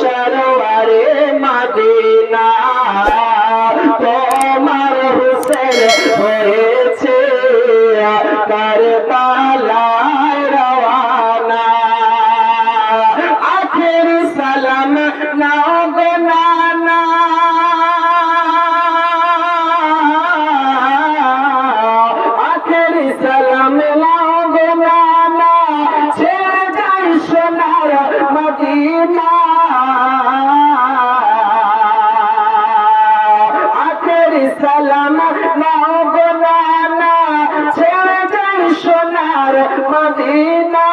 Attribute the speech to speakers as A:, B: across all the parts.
A: সরোয়ারে Medina সালাম নাও গো নানা ছেড়ে যাই সোনার মদিনা।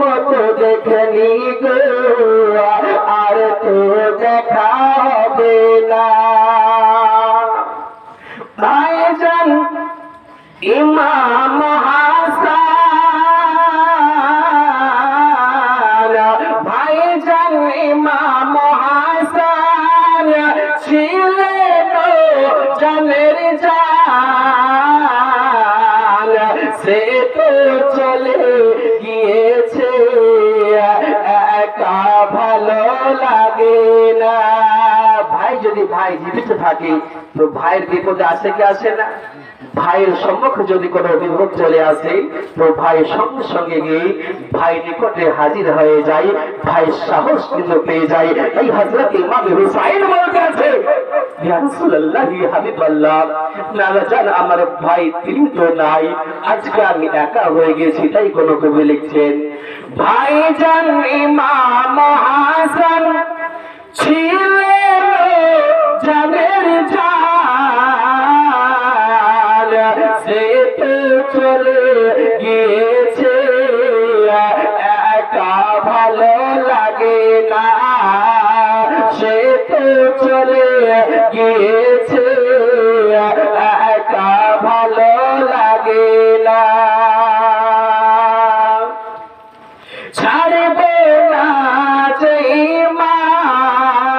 A: মতো দেখনি গো আর তো দেখা হবে না। ভাইজান, ইমাম যদি ভাই জীবিত থাকে, তো ভাইয়ের বিপদে আসে কি আসে না? ভাইয়ের সম্মুখে যদি কোনো বিপদ চলে আসে, তো ভাই সঙ্গে সঙ্গে গিয়ে ভাই নিকটে হাজির হয়ে যায়, ভাই সাহস কিন্তু পেয়ে যায়। এই হজরত ইমাম হুসাইন বলতে আছে জান আমার ভাই তিনি তো নাই, আজকে আমি একা হয়ে গেছি, তাই কোনো কবি লিখছেন, ভাইজান ইমাম হাসান ছিলেন চলে গিয়েছে। একা ভালো লাগে না। সে তো চলে গিয়েছে। একা ভালো লাগে না। ছাড়ব না যেই মাল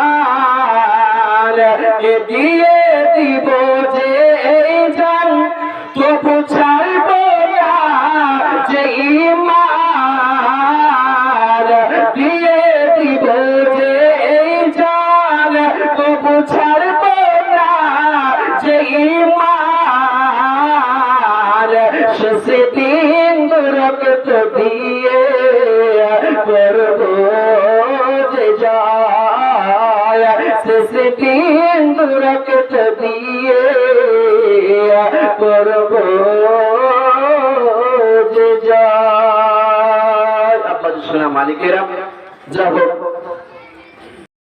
A: শেষে দিন রক্ত দিয়ে করব যে যায়। শেষে দিন রক্ত দিয়ে করব যে যায়। আপনাদের শোনা মালিকেরা যাব।